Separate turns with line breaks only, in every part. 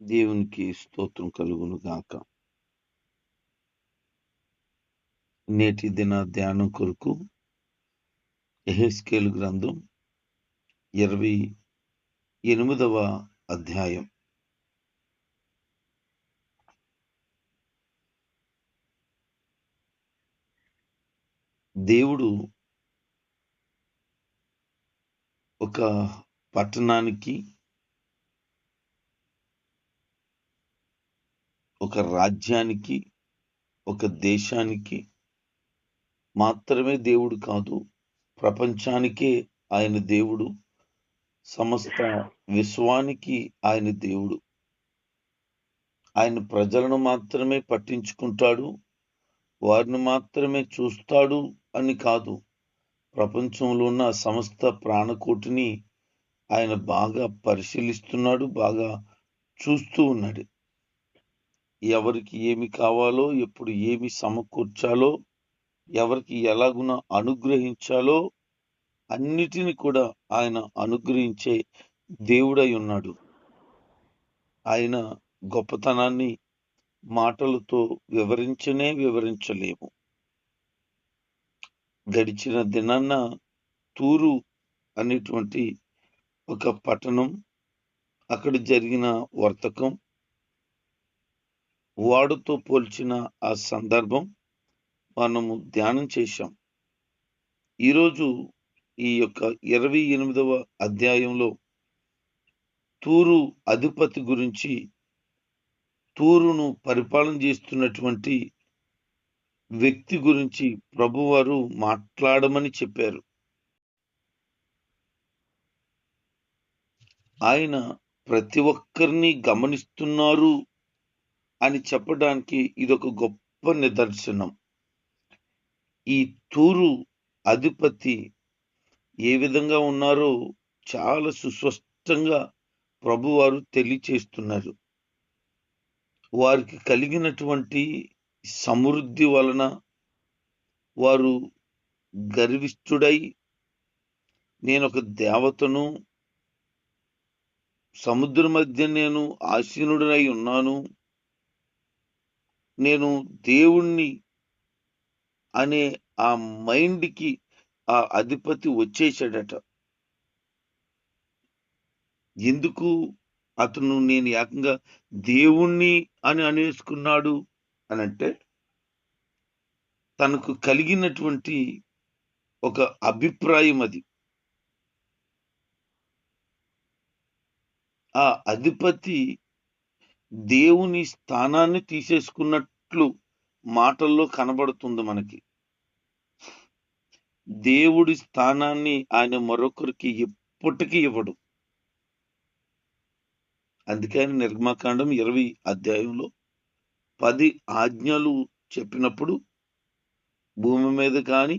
దేవునికి స్తోత్రం కలుగును గాక నేటి దిన ధ్యానం కొరకు ఎహెస్కేల్ గ్రంథం ఇరవై ఎనిమిదవ అధ్యాయం. దేవుడు ఒక పట్టణానికి ఒక రాజ్యానికి ఒక దేశానికి మాత్రమే దేవుడు కాదు ప్రపంచానికే ఆయన దేవుడు సమస్త విశ్వానికి ఆయన దేవుడు. ఆయన ప్రజలను మాత్రమే పట్టించుకుంటాడు వారిని మాత్రమే చూస్తాడు అని కాదు ప్రపంచంలో ఉన్న సమస్త ప్రాణకోటిని ఆయన బాగా పరిశీలిస్తున్నాడు బాగా చూస్తూ ఉన్నాడు. ఎవరికి ఏమి కావాలో ఎప్పుడు ఏమి సమకూర్చాలో ఎవరికి ఎలాగున అనుగ్రహించాలో అన్నిటిని కూడా ఆయన అనుగ్రహించే దేవుడై ఉన్నాడు. ఆయన గొప్పతనాన్ని మాటలతో వివరించనే వివరించలేము. గడిచిన దినాన్న తూరు అనేటువంటి ఒక పట్టణం అక్కడ జరిగిన వర్తకం వాడుతో పోల్చిన ఆ సందర్భం మనము ధ్యానం చేశాం. ఈరోజు ఈ యొక్క ఇరవై ఎనిమిదవ అధ్యాయంలో తూరు అధిపతి గురించి తూరును పరిపాలన చేస్తున్నటువంటి వ్యక్తి గురించి ప్రభువారు మాట్లాడమని చెప్పారు. ఆయన ప్రతి ఒక్కరిని గమనిస్తున్నారు అని చెప్పడానికి ఇదొక గొప్ప నిదర్శనం. ఈ తూరు అధిపతి ఏ విధంగా ఉన్నారో చాలా సుస్పష్టంగా ప్రభువారు తెలియచేస్తున్నారు. వారికి కలిగినటువంటి సమృద్ధి వలన వారు గర్విష్ఠుడై నేను ఒక దేవతను సముద్ర మధ్య నేను ఆసీనుడనై ఉన్నాను నేను దేవుణ్ణి అనే ఆ మైండ్కి ఆ అధిపతి వచ్చేసాడట ఎందుకు? అతను నేను ఏకంగా దేవుణ్ణి అని అనేసుకున్నాడు అని అంటే తనకు కలిగినటువంటి ఒక అభిప్రాయం అది. ఆ అధిపతి దేవుని స్థానాన్ని తీసేసుకున్నట్లు మాటల్లో కనబడుతుంది మనకి. దేవుడి స్థానాన్ని ఆయన మరొకరికి ఎప్పటికీ ఇవ్వడు. అందుకని నిర్మాకాండం ఇరవై అధ్యాయంలో పది ఆజ్ఞలు చెప్పినప్పుడు భూమి మీద కానీ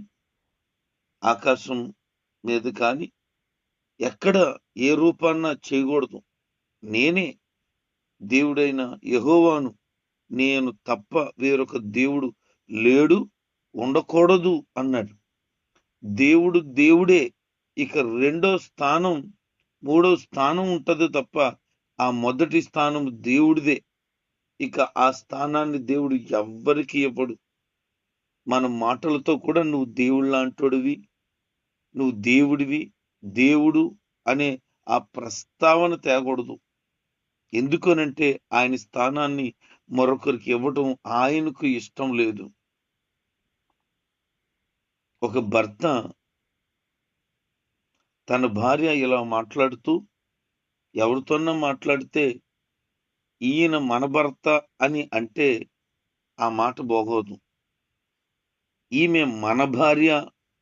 ఆకాశం మీద కానీ ఎక్కడ ఏ రూపాన్న చేయకూడదు. నేనే దేవుడైన యహోవాను నేను తప్ప వేరొక దేవుడు లేడు ఉండకూడదు అన్నాడు. దేవుడు దేవుడే. ఇక రెండో స్థానం మూడో స్థానం ఉంటుంది తప్ప ఆ మొదటి స్థానం దేవుడిదే. ఇక ఆ స్థానాన్ని దేవుడు ఎవ్వరికి ఇవ్వడు. మన మాటలతో కూడా నువ్వు దేవుడు లాంటోడివి నువ్వు దేవుడివి దేవుడు అనే ఆ ప్రస్తావన తేకూడదు. ఎందుకనంటే ఆయన స్థానాన్ని మరొకరికి ఇవ్వటం ఆయనకు ఇష్టం లేదు. ఒక భర్త తన భార్య ఇలా మాట్లాడుతూ ఎవరితోన్నా మాట్లాడితే ఈయన మన భర్త అని అంటే ఆ మాట బాగోదు. ఈమె మన భార్య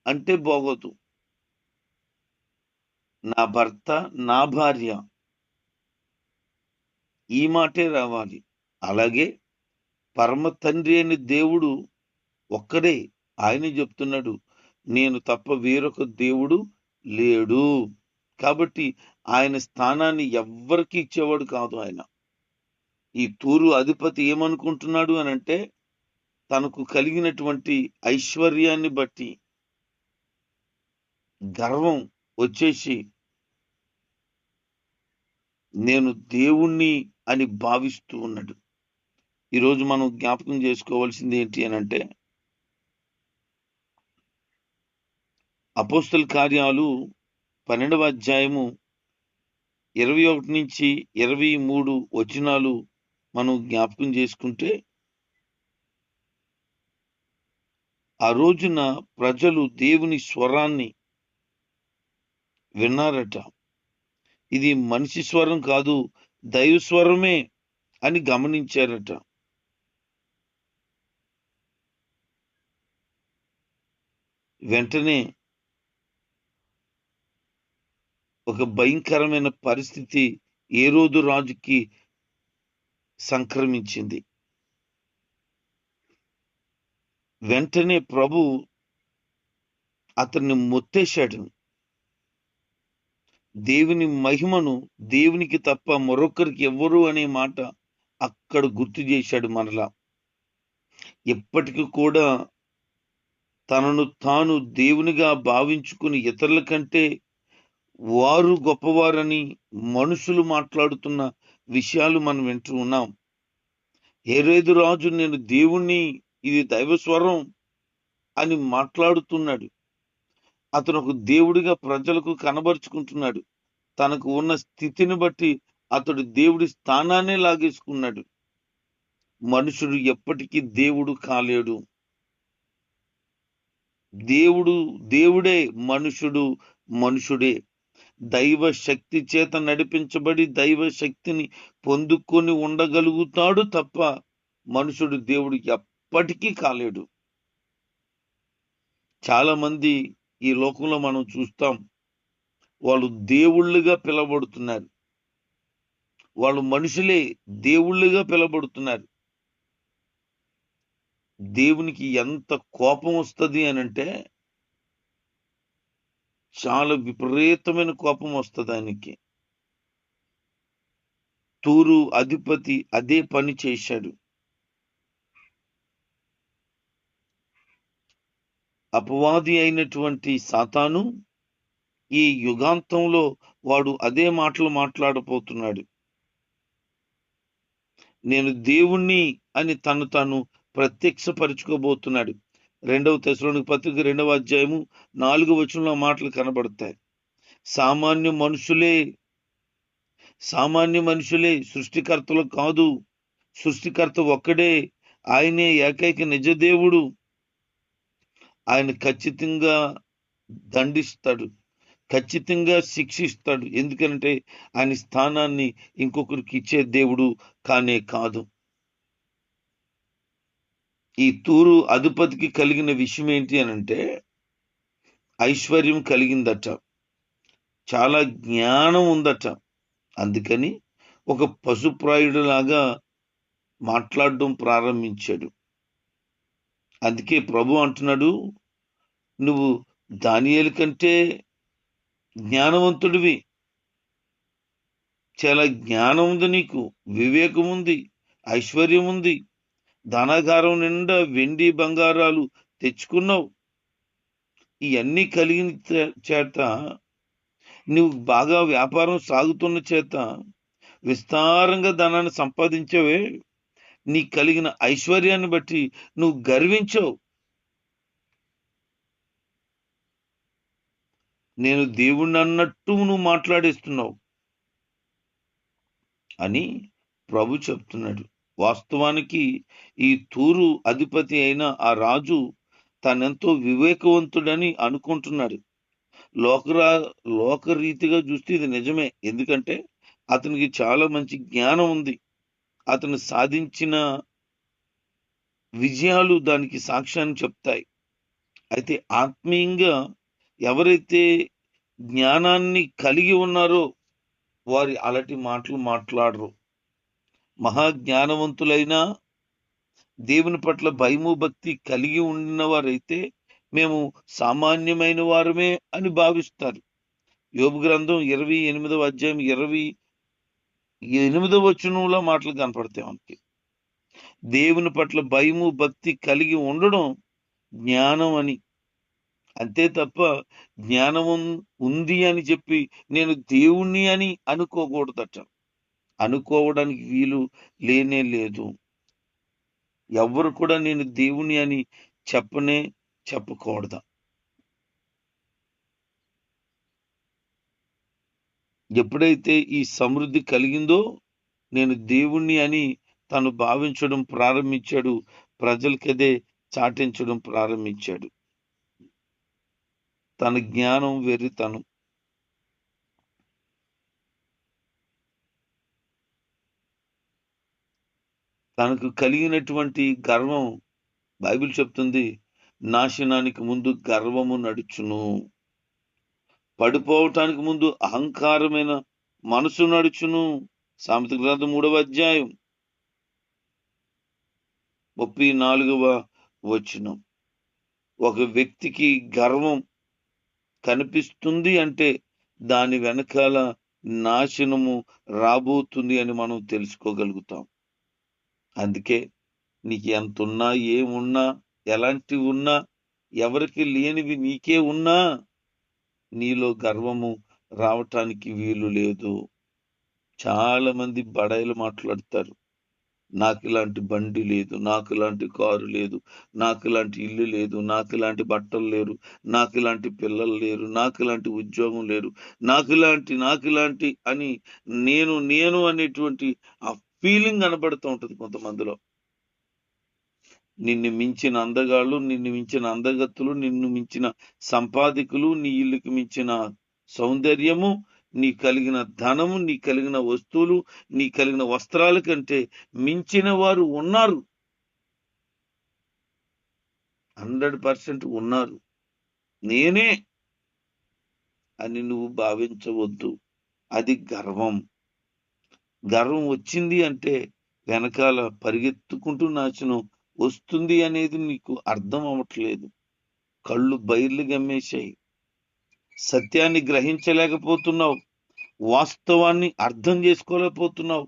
అంటే బాగోదు. నా భర్త నా భార్య. ఈ మాటే రావాలి. అలాగే పరమ తండ్రి అని దేవుడు ఒక్కడే ఆయన చెప్తున్నాడు నేను తప్ప వేరొక దేవుడు లేడు. కాబట్టి ఆయన స్థానాన్ని ఎవ్వరికి ఇచ్చేవాడు కాదు ఆయన. ఈ తూరు అధిపతి ఏమనుకుంటున్నాడు అని అంటే తనకు కలిగినటువంటి ఐశ్వర్యాన్ని బట్టి గర్వం వచ్చేసి నేను దేవుణ్ణి అని భావిస్తూ ఉన్నాడు. ఈరోజు మనం జ్ఞాపకం చేసుకోవాల్సింది ఏంటి అని అంటే అపోస్తల కార్యాలు పన్నెండవ అధ్యాయము ఇరవై ఒకటి నుంచి ఇరవై మూడు వచనాలు మనం జ్ఞాపకం చేసుకుంటే ఆ రోజున ప్రజలు దేవుని స్వరాన్ని విన్నారట. ఇది మనిషి స్వరం కాదు దైవ స్వరమే అని గమనించారట. వెంటనే ఒక భయంకరమైన పరిస్థితి ఏ రోజు రాజుకి సంక్రమించింది. వెంటనే ప్రభు అతన్ని మొత్తేశాడు. దేవుని మహిమను దేవునికి తప్ప మరొకరికి ఎవ్వరు అనే మాట అక్కడ గుర్తు చేశాడు మనలా ఎప్పటికీ కూడా తనను తాను దేవునిగా భావించుకుని ఇతరుల కంటే వారు గొప్పవారని మనుషులు మాట్లాడుతున్న విషయాలు మనం వింటూ ఉన్నాం. ఏరేదు రాజు నేను దేవుణ్ణి ఇది దైవస్వరం అని మాట్లాడుతున్నాడు. అతను ఒక దేవుడిగా ప్రజలకు కనబరుచుకుంటున్నాడు. తనకు ఉన్న స్థితిని బట్టి అతడు దేవుడి స్థానాన్నే లాగేసుకున్నాడు. మనుషుడు ఎప్పటికీ దేవుడు కాలేడు. దేవుడు దేవుడే మనుషుడు మనుషుడే. దైవ శక్తి చేత నడిపించబడి దైవ శక్తిని పొందుకొని ఉండగలుగుతాడు తప్ప మనుషుడు దేవుడు ఎప్పటికీ కాలేడు. చాలా మంది ఈ లోకంలో మనం చూస్తాం వాళ్ళు దేవుళ్ళుగా పిలవబడుతున్నారు. వాళ్ళు మనుషులే దేవుళ్ళుగా పిలవబడుతున్నారు. దేవునికి ఎంత కోపం వస్తుంది అని అంటే చాలా విపరీతమైన కోపం వస్తుంది ఆయనకి. తూరు అధిపతి అదే పని చేశాడు. అపవాది అయినటువంటి సాతాను ఈ యుగాంతంలో వాడు అదే మాటలు మాట్లాడపోతున్నాడు నేను దేవుణ్ణి అని తను తాను ప్రత్యక్షపరుచుకోబోతున్నాడు. రెండవ తెశలోనికి పత్రిక రెండవ అధ్యాయము నాలుగు వచనంలో మాటలు కనబడతాయి. సామాన్య మనుషులే సామాన్య మనుషులే సృష్టికర్తలు కాదు సృష్టికర్త ఒక్కడే ఆయనే ఏకైక నిజ దేవుడు. ఆయన ఖచ్చితంగా దండిస్తాడు ఖచ్చితంగా శిక్షిస్తాడు. ఎందుకంటే ఆయన స్థానాన్ని ఇంకొకరికి ఇచ్చే దేవుడు కానే కాదు. ఈ తూరు అధిపతికి కలిగిన విషయం ఏంటి అని అంటే ఐశ్వర్యం కలిగిందట. చాలా జ్ఞానం ఉందట. అందుకని ఒక పశుప్రాయుడులాగా మాట్లాడడం ప్రారంభించాడు. అందుకే ప్రభు అంటున్నాడు నువ్వు దానియేలు కంటే జ్ఞానవంతుడివి. చాలా జ్ఞానం ఉంది నీకు వివేకం ఉంది ఐశ్వర్యం ఉంది ధనాగారం నిండా వెండి బంగారాలు తెచ్చుకున్నావు. ఇవన్నీ కలిగిన చేత నువ్వు బాగా వ్యాపారం సాగుతున్న చేత విస్తారంగా ధనాన్ని సంపాదించవే. నీ కలిగిన ఐశ్వర్యాన్ని బట్టి నువ్వు గర్వించవు. నేను దేవుణ్ణి అన్నట్టు నువ్వు మాట్లాడేస్తున్నావు. అని ప్రభు చెప్తున్నాడు. వాస్తవానికి ఈ తూరు అధిపతి అయిన ఆ రాజు తనెంతో వివేకవంతుడని అనుకుంటున్నాడు. లోకరా లోకరీతిగా చూస్తే ఇది నిజమే. ఎందుకంటే అతనికి చాలా మంచి జ్ఞానం ఉంది. అతను సాధించిన విజయాలు దానికి సాక్ష్యాన్ని చెప్తాయి. అయితే ఆత్మీయంగా ఎవరైతే జ్ఞానాన్ని కలిగి ఉన్నారో వారి అలటి మాటలు మాట్లాడరు. మహాజ్ఞానవంతులైనా దేవుని పట్ల భయము భక్తి కలిగి ఉన్న వారైతే మేము సామాన్యమైన వారమే అని భావిస్తారు. యోగ గ్రంథం ఇరవై ఎనిమిదవ అధ్యాయం ఇరవై ఎనిమిదవ వచనంలో మాటలు కనపడతాయి మనకి. దేవుని పట్ల భయము భక్తి కలిగి ఉండడం జ్ఞానం అని. అంతే తప్ప జ్ఞానం ఉంది అని చెప్పి నేను దేవుణ్ణి అని అనుకోకూడదట అనుకోవడానికి వీలు లేనే లేదు. ఎవరు కూడా నేను దేవుని అని చెప్పనే చెప్పకూడదు. ఎప్పుడైతే ఈ సమృద్ధి కలిగిందో నేను దేవుణ్ణి అని తను భావించడం ప్రారంభించాడు ప్రజలకదే చాటించడం ప్రారంభించాడు. తన జ్ఞానం వెర్రితనం తనకు కలిగినటువంటి గర్వం బైబిల్ చెప్తుంది నాశనానికి ముందు గర్వము నడుచును. పడిపోవటానికి ముందు అహంకారమైన మనసు నడుచును. సామెత గ్రంథం మూడవ అధ్యాయం. ముప్పై నాలుగవ వచనం. ఒక వ్యక్తికి గర్వం కనిపిస్తుంది అంటే దాని వెనకాల నాశనము రాబోతుంది అని మనం తెలుసుకోగలుగుతాం. అందుకే నీకు ఎంత ఉన్నా ఏమున్నా ఎలాంటివి ఉన్నా ఎవరికి లేనివి నీకే ఉన్నా నీలో గర్వము రావటానికి వీలు లేదు. చాలా మంది బడాయిలు మాట్లాడతారు. నాకు ఇలాంటి బండి లేదు నాకు ఇలాంటి కారు లేదు నాకు ఇలాంటి ఇల్లు లేదు నాకు ఇలాంటి బట్టలు లేరు నాకు ఇలాంటి పిల్లలు లేరు నాకు ఇలాంటి ఉద్యోగం లేరు నాకు ఇలాంటి నాకు ఇలాంటి అని నేను నేను అనేటువంటి ఆ ఫీలింగ్ కనబడుతూ ఉంటుంది కొంతమందిలో. నిన్ను మించిన అందగాళ్ళు నిన్ను మించిన అందగత్తులు నిన్ను మించిన సంపాదికులు నీ ఇల్లుకి మించిన సౌందర్యము నీ కలిగిన ధనము నీ కలిగిన వస్తువులు నీ కలిగిన వస్త్రాల కంటే మించిన వారు ఉన్నారు. హండ్రెడ్ పర్సెంట్ ఉన్నారు. నేనే అని నువ్వు భావించవద్దు. అది గర్వం. గర్వం వచ్చింది అంటే వెనకాల పరిగెత్తుకుంటూ నాశనం. వస్తుంది అనేది నీకు అర్థం అవ్వట్లేదు. కళ్ళు బయర్లు గమ్మేశాయి. సత్యాన్ని గ్రహించలేకపోతున్నావు. వాస్తవాన్ని అర్థం చేసుకోలేకపోతున్నావు.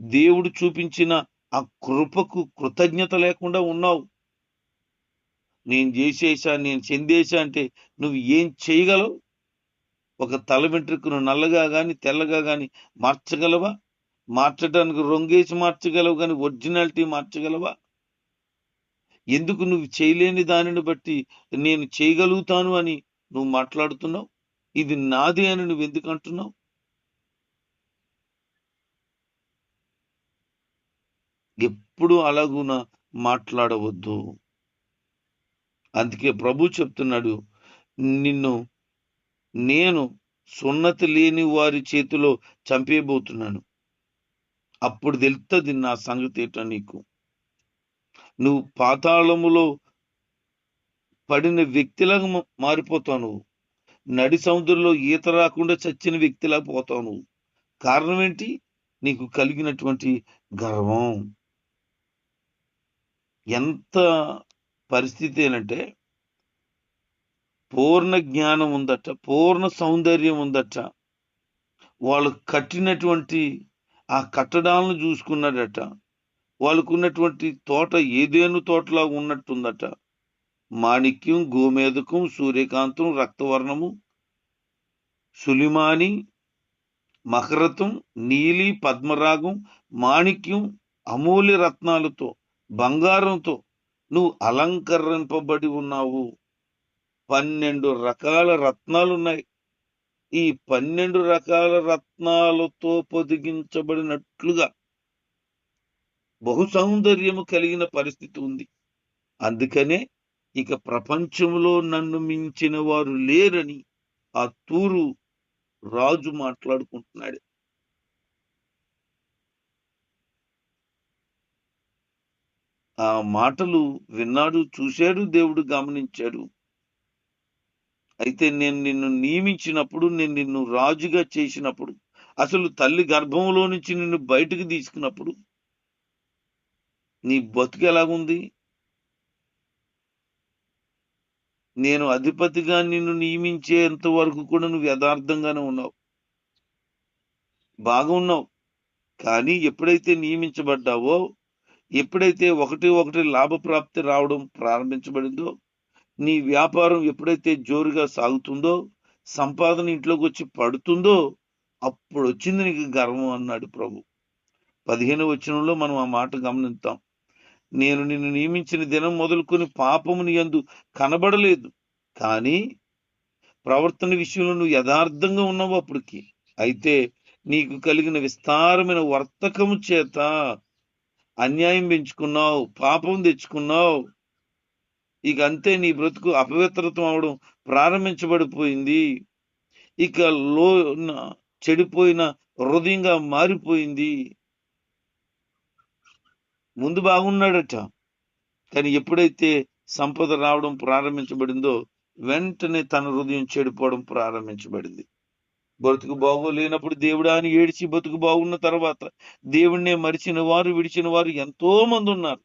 దేవుడు చూపించిన ఆ కృపకు కృతజ్ఞత లేకుండా ఉన్నావు. నేను చేసేసా నేను చెందేశా అంటే నువ్వు ఏం చేయగలవు? ఒక తల వెంట్రుకను నల్లగా కానీ తెల్లగా కానీ మార్చగలవా? మార్చడానికి రొంగేసి మార్చగలవు కానీ ఒరిజినాలిటీ మార్చగలవా? ఎందుకు నువ్వు చేయలేని దానిని బట్టి నేను చేయగలుగుతాను అని నువ్వు మాట్లాడుతున్నావు? ఇది నాది అని నువ్వు ఎందుకు అంటున్నావు? ఎప్పుడు అలాగున మాట్లాడవద్దు. అందుకే ప్రభు చెప్తున్నాడు నిన్ను నేను సున్నతి లేని వారి చేతిలో చంపేయబోతున్నాను. అప్పుడు తెలుస్తుంది నా సంగతి ఏటో నీకు? నువ్వు పాతాళములో పడిన వ్యక్తిలాగా మారిపోతావు నువ్వు. నడి సముద్రంలో ఈత రాకుండా చచ్చిన వ్యక్తిలా పోతావు నువ్వు. కారణం ఏంటి? నీకు కలిగినటువంటి గర్వం. ఎంత పరిస్థితి ఏంటంటే పూర్ణ జ్ఞానం ఉందట పూర్ణ సౌందర్యం ఉందట. వాళ్ళు కట్టినటువంటి ఆ కట్టడాలను చూసుకున్నాడట వాళ్ళకున్నటువంటి తోట ఏదేను తోటలా ఉన్నట్టుందట. మాణిక్యం గోమేదకం సూర్యకాంతం రక్తవర్ణము సులిమాని మకరతం నీలి పద్మరాగం మాణిక్యం అమూల్య రత్నాలతో బంగారంతో నువ్వు అలంకరింపబడి ఉన్నావు. పన్నెండు రకాల రత్నాలు ఉన్నాయి ఈ పన్నెండు రకాల రత్నాలతో పొదిగించబడినట్లుగా బహు సౌందర్యము కలిగిన పరిస్థితి ఉంది. అందుకనే ఇక ప్రపంచంలో నన్ను మించిన వారు లేరని ఆ తూరు రాజు మాట్లాడుకుంటున్నాడు. ఆ మాటలు విన్నాడు చూశాడు దేవుడు గమనించాడు. అయితే నేను నిన్ను నియమించినప్పుడు నేను నిన్ను రాజుగా చేసినప్పుడు అసలు తల్లి గర్భంలో నుంచి నిన్ను బయటకు తీసుకున్నప్పుడు నీ బతుకు ఎలాగుంది? నేను అధిపతిగా నిన్ను నియమించేంత వరకు కూడా నువ్వు యథార్థంగానే ఉన్నావు. బాగున్నావు. కానీ ఎప్పుడైతే నియమించబడ్డావో ఎప్పుడైతే ఒకటి ఒకటి లాభప్రాప్తి రావడం ప్రారంభించబడిందో నీ వ్యాపారం ఎప్పుడైతే జోరుగా సాగుతుందో సంపాదన ఇంట్లోకి వచ్చి పడుతుందో అప్పుడు వచ్చింది నీకు గర్వం అన్నాడు ప్రభు. పదిహేను వచనంలో మనం ఆ మాట గమనిస్తాం నేను నిన్ను నియమించిన దినం మొదలుకొని పాపము నీ యందు కనబడలేదు. కానీ ప్రవర్తన విషయంలో నువ్వు యథార్థంగా ఉన్నావు అప్పటికి. అయితే నీకు కలిగిన విస్తారమైన వర్తకము చేత అన్యాయం పెంచుకున్నావు పాపం తెచ్చుకున్నావు. ఇక అంతే నీ బ్రతుకు అపవిత్రతం అవడం ప్రారంభించబడిపోయింది. ఇక లో చెడిపోయిన హృదయంగా మారిపోయింది. ముందు బాగున్నాడట. కానీ ఎప్పుడైతే సంపద రావడం ప్రారంభించబడిందో వెంటనే తన హృదయం చెడిపోవడం ప్రారంభించబడింది. బ్రతుకు బాగోలేనప్పుడు దేవుడా అని ఏడిచి బతుకు బాగున్న తర్వాత దేవుణ్ణే మరిచిన వారు విడిచిన వారు ఎంతో మంది ఉన్నారు.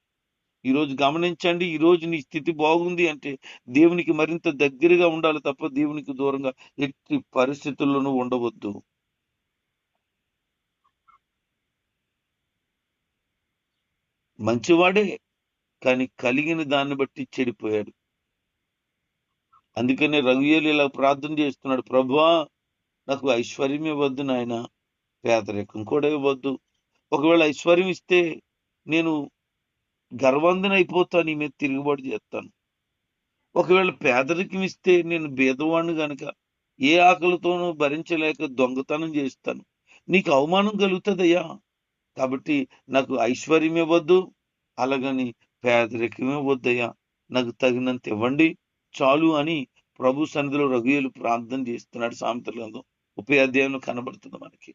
ఈ రోజు గమనించండి ఈ రోజు నీ స్థితి బాగుంది అంటే దేవునికి మరింత దగ్గరగా ఉండాలి తప్ప దేవునికి దూరంగా ఎట్టి పరిస్థితుల్లోనూ ఉండవద్దు. మంచివాడే కానీ కలిగిన దాన్ని బట్టి చెడిపోయాడు. అందుకనే రఘుయేలు ఇలా ప్రార్థన చేస్తున్నాడు ప్రభువా నాకు ఐశ్వర్యం ఇవ్వద్దు నాయన పేదరికం కూడా ఇవ్వద్దు. ఒకవేళ ఐశ్వర్యం ఇస్తే నేను గర్వంధన అయిపోతాను నీ మీద తిరుగుబాటు చేస్తాను. ఒకవేళ పేదరికం ఇస్తే నేను భేదవాణ్ణి గనక ఏ ఆకలితోనూ భరించలేక దొంగతనం చేస్తాను. నీకు అవమానం కలుగుతుందయ్యా? కాబట్టి నాకు ఐశ్వర్యం ఇవ్వద్దు అలాగని పేదరికం ఇవ్వద్దయ్యా నాకు తగినంత ఇవ్వండి చాలు అని ప్రభు సన్నిధిలో రఘుయులు ప్రార్థన చేస్తున్నాడు సామెతల గ్రంథం ఉపే అధ్యాయంలో కనబడుతుంది మనకి.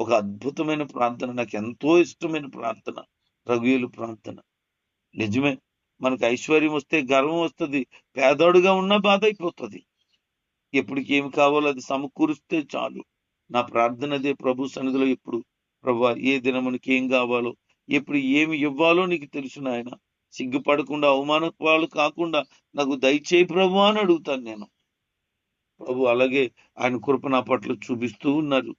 ఒక అద్భుతమైన ప్రార్థన నాకు ఎంతో ఇష్టమైన ప్రార్థన రఘుయులు ప్రార్థన. నిజమే మనకు ఐశ్వర్యం వస్తే గర్వం వస్తుంది పేదోడుగా ఉన్నా బాధ అయిపోతుంది ఎప్పటికి ఏమి కావాలో అది సమకూరిస్తే చాలు. నా ప్రార్థన అదే ప్రభు సన్నిధిలో ఎప్పుడు ప్రభా ఏ దినమునికి ఏం కావాలో ఎప్పుడు ఏమి ఇవ్వాలో నీకు తెలుసు నాయన. సిగ్గుపడకుండా అవమాన పాలు కాకుండా నాకు దయచేయి ప్రభు అని అడుగుతాను నేను. ప్రభు అలాగే ఆయన కృప నా పట్ల చూపిస్తూ ఉన్నారు.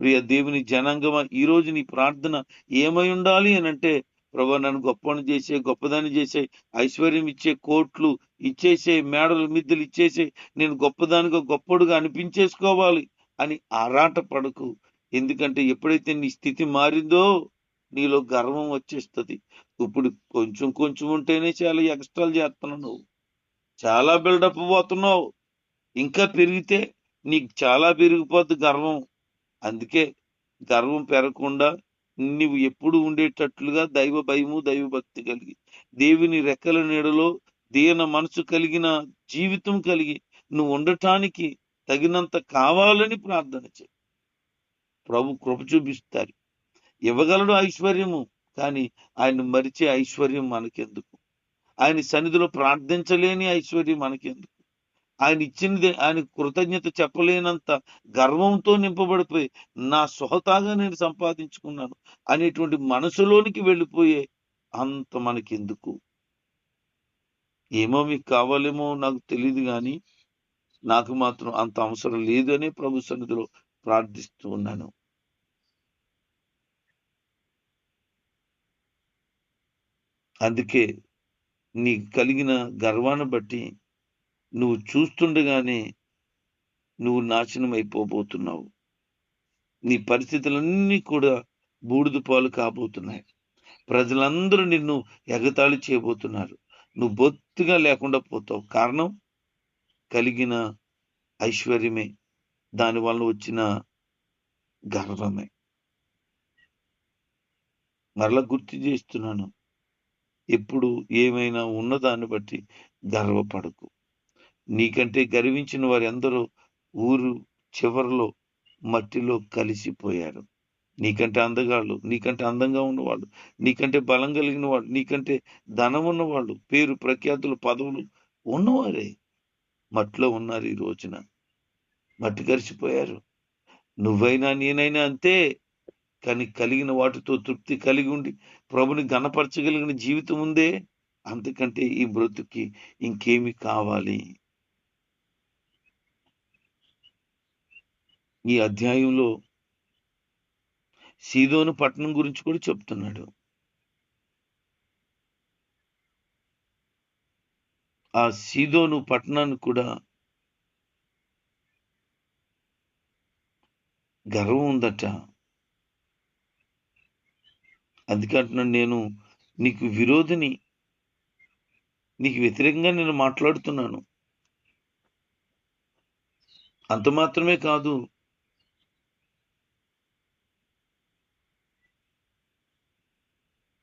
ప్రియ దేవుని జనాంగమా ఈ రోజు నీ ప్రార్థన ఏమై ఉండాలి అని అంటే ప్రభు నన్ను గొప్పని చేసే గొప్పదాన్ని చేసే ఐశ్వర్యం ఇచ్చే కోట్లు ఇచ్చేసే మేడలు మిద్దెలు ఇచ్చేసే నేను గొప్పదానిగా గొప్పడుగా అనిపించేసుకోవాలి అని ఆరాట పడకు ఎందుకంటే ఎప్పుడైతే నీ స్థితి మారిందో నీలో గర్వం వచ్చేస్తుంది. ఇప్పుడు కొంచెం కొంచెం ఉంటేనే చాలా ఎక్స్ట్రాలు చేస్తున్నావు నువ్వు. చాలా బిల్డప్ పోతున్నావు. ఇంకా పెరిగితే నీకు చాలా పెరిగిపోద్ది గర్వం. అందుకే గర్వం పెరగకుండా నువ్వు ఎప్పుడు ఉండేటట్లుగా దైవ భయము దైవ భక్తి కలిగి దేవుని రెక్కల నీడలో దీన మనసు కలిగిన జీవితం కలిగి నువ్వు ఉండటానికి తగినంత కావాలని ప్రార్థన చేయి. ప్రభు కృప చూపిస్తారు. ఇవ్వగలడు ఐశ్వర్యము కానీ ఆయన మరిచే ఐశ్వర్యం మనకెందుకు? ఆయన సన్నిధిలో ప్రార్థించలేని ఐశ్వర్యం మనకెందుకు? ఆయన ఇచ్చినది ఆయన కృతజ్ఞత చెప్పలేనంత గర్వంతో నింపబడిపోయి నా సొహతాగా నేను సంపాదించుకున్నాను అనేటువంటి మనసులోనికి వెళ్ళిపోయే అంత మనకెందుకు? ఏమో మీకు కావాలేమో నాకు తెలియదు కానీ నాకు మాత్రం అంత అవసరం లేదు అనే ప్రభు సన్నిధిలో ప్రార్థిస్తూ ఉన్నాను. అందుకే నీకు కలిగిన గర్వాన్ని బట్టి నువ్వు చూస్తుండగానే నువ్వు నాశనం అయిపోబోతున్నావు నీ పరిస్థితులన్నీ కూడా బూడిద పాలు కాబోతున్నాయి. ప్రజలందరూ నిన్ను ఎగతాళి చేయబోతున్నారు. నువ్వు బొత్తుగా లేకుండా పోతావు. కారణం కలిగిన ఐశ్వర్యమే. దాని వల్ల వచ్చిన గర్వమే. మరలా గుర్తు చేస్తున్నాను. ఎప్పుడు ఏమైనా ఉన్నదాన్ని బట్టి గర్వపడకు. నీకంటే గర్వించిన వారు ఎందరో ఊరు చివరిలో మట్టిలో కలిసిపోయారు. నీకంటే అందగాళ్ళు నీకంటే అందంగా ఉన్నవాళ్ళు నీకంటే బలం కలిగిన వాళ్ళు నీకంటే ధనం ఉన్నవాళ్ళు పేరు ప్రఖ్యాతులు పదవులు ఉన్నవారే. మట్టిలో ఉన్నారు ఈ రోజున. మట్టి కలిసిపోయారు నువ్వైనా నేనైనా అంతే కానీ కలిగిన వాటితో తృప్తి కలిగి ఉండి ప్రభుని గణపరచగలిగిన జీవితం ఉందే. అంతకంటే ఈ బ్రతుకి ఇంకేమి కావాలి? ఈ అధ్యాయంలో సీదోను పట్టణం గురించి కూడా చెప్తున్నాడు. ఆ సీదోను పట్టణాన్ని కూడా గర్వం ఉందట. అందుకంటున్నాను నేను నీకు విరోధిని నీకు వ్యతిరేకంగా నేను మాట్లాడుతున్నాను. అంత మాత్రమే కాదు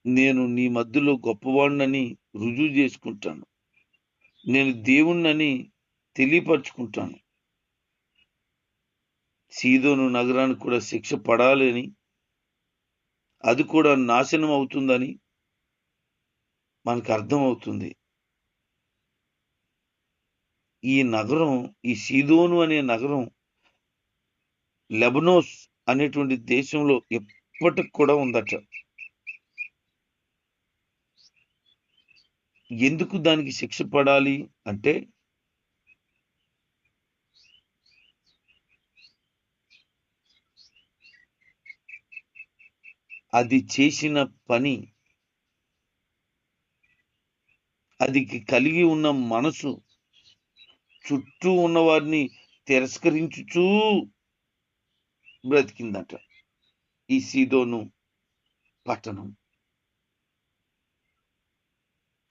నేను నీ మధ్యలో గొప్పవాడినని రుజువు చేసుకుంటాను. నేను దేవుణ్ణని తెలియపరుచుకుంటాను. సీదోను నగరానికి కూడా శిక్ష పడాలని అది కూడా నాశనం అవుతుందని మనకు అర్థమవుతుంది. ఈ నగరం ఈ సీదోను అనే నగరం లెబనోస్ అనేటువంటి దేశంలో ఎప్పటికి కూడా ఉందట. ఎందుకు దానికి శిక్ష పడాలి అంటే అది చేసిన పని అది కలిగి ఉన్న మనసు చుట్టూ ఉన్నవారిని తిరస్కరించుచూ బ్రతికిందట. ఈ సీదోను పట్టణం.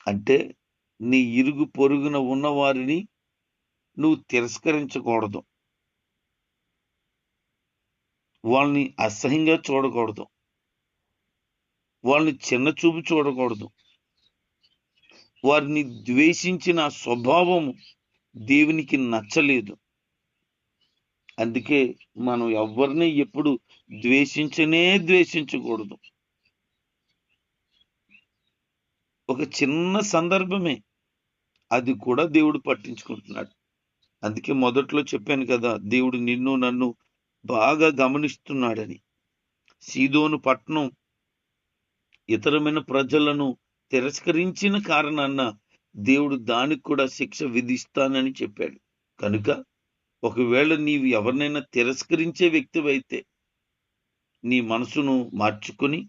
అంటే నీ ఇరుగు పొరుగున ఉన్న వారిని నువ్వు తిరస్కరించకూడదు. వాళ్ళని అసహ్యంగా చూడకూడదు. వాళ్ళని చిన్న చూపు చూడకూడదు. వారిని ద్వేషించిన స్వభావం దేవునికి నచ్చలేదు. అందుకే మనం ఎవరిని ఎప్పుడు ద్వేషించనే ద్వేషించకూడదు. ఒక చిన్న సందర్భమే అది కూడా దేవుడు పట్టించుకుంటున్నాడు. అందుకే మొదట్లో చెప్పాను కదా దేవుడు నిన్ను నన్ను బాగా గమనిస్తున్నాడని. సీదోను పట్నం ఇతరమైన ప్రజలను తిరస్కరించిన కారణాన్న దేవుడు దానికి కూడా శిక్ష విధిస్తానని చెప్పాడు. కనుక ఒకవేళ నీవు ఎవరినైనా తిరస్కరించే వ్యక్తివైతే నీ మనసును మార్చుకొని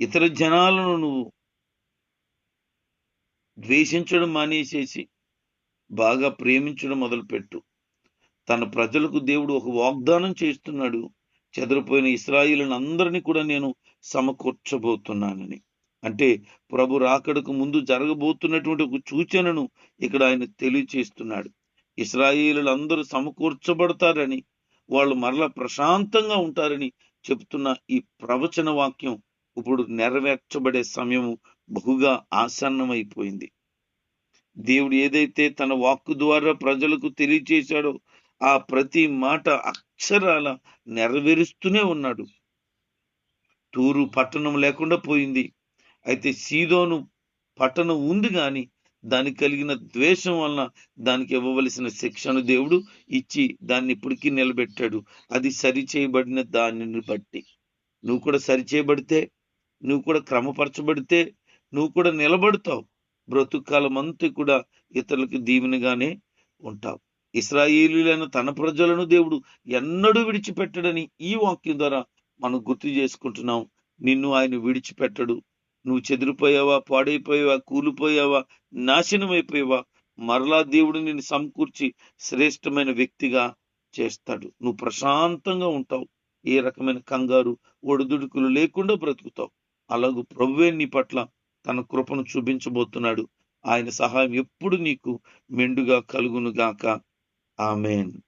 ఇతర జనాలను నువ్వు ద్వేషించడం మానేసేసి బాగా ప్రేమించడం మొదలుపెట్టు. తన ప్రజలకు దేవుడు ఒక వాగ్దానం చేస్తున్నాడు. చెదరిపోయిన ఇస్రాయిలను అందరినీ కూడా నేను సమకూర్చబోతున్నానని. అంటే ప్రభు రాకడకు ముందు జరగబోతున్నటువంటి ఒక సూచనను ఇక్కడ ఆయన తెలియచేస్తున్నాడు. ఇస్రాయిలందరూ సమకూర్చబడతారని వాళ్ళు మరలా ప్రశాంతంగా ఉంటారని చెప్తున్న ఈ ప్రవచన వాక్యం ఇప్పుడు నెరవేర్చబడే సమయం బహుగా ఆసన్నమైపోయింది. దేవుడు ఏదైతే తన వాక్కు ద్వారా ప్రజలకు తెలియచేశాడో ఆ ప్రతి మాట అక్షరాల నెరవేరుస్తూనే ఉన్నాడు. తూరు పట్టణం లేకుండా పోయింది. అయితే సీదోను పట్టణం ఉంది కానీ దానికి కలిగిన ద్వేషం వలన దానికి ఇవ్వవలసిన శిక్షను దేవుడు ఇచ్చి దాన్ని ఇప్పటికీ నిలబెట్టాడు. అది సరి చేయబడిన దానిని బట్టి. నువ్వు కూడా సరి చేయబడితే నువ్వు కూడా క్రమపరచబడితే నువ్వు కూడా నిలబడతావు. బ్రతుకాలం అంతా కూడా ఇతరులకు దీవెనగానే ఉంటావు. ఇస్రాయేలీలైన తన ప్రజలను దేవుడు ఎన్నడూ విడిచిపెట్టడని ఈ వాక్యం ద్వారా మనం గుర్తు చేసుకుంటున్నాం. నిన్ను ఆయన విడిచిపెట్టడు. నువ్వు చెదిరిపోయావా పాడైపోయావా కూలిపోయావా నాశనం అయిపోయావా? మరలా దేవుడు నిన్ను సమకూర్చి శ్రేష్టమైన వ్యక్తిగా చేస్తాడు. నువ్వు ప్రశాంతంగా ఉంటావు. ఏ రకమైన కంగారు ఒడిదుడుకులు లేకుండా బ్రతుకుతావు. అలాగూ ప్రభువే నీ పట్ల తన కృపను చూపించబోతున్నాడు. ఆయన సహాయం ఎప్పుడు నీకు మెండుగా కలుగునుగాక Amen.